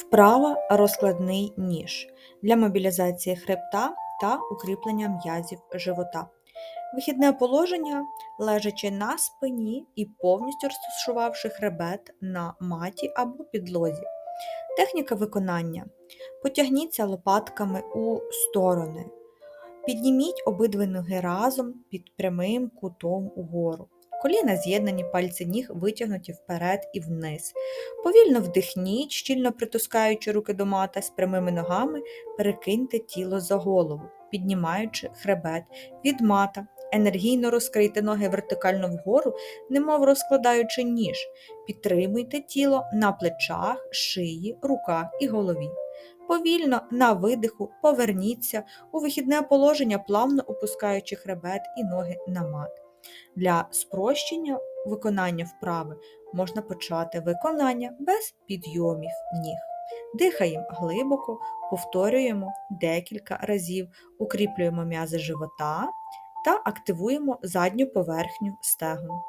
Вправа розкладний ніж для мобілізації хребта та укріплення м'язів живота. Вихідне положення лежачи на спині і повністю розташувавши хребет на маті або підлозі. Техніка виконання. Потягніться лопатками у сторони. Підніміть обидві ноги разом під прямим кутом угору. Коліна з'єднані, пальці ніг витягнуті вперед і вниз. Повільно вдихніть, щільно притискаючи руки до мата з прямими ногами, перекиньте тіло за голову, піднімаючи хребет від мата. Енергійно розкрийте ноги вертикально вгору, немов розкладаючи ніж. Підтримуйте тіло на плечах, шиї, руках і голові. Повільно на видиху поверніться у вихідне положення, плавно опускаючи хребет і ноги на мат. Для спрощення виконання вправи можна почати виконання без підйомів ніг. Дихаємо глибоко, повторюємо декілька разів, укріплюємо м'язи живота та активуємо задню поверхню стегон.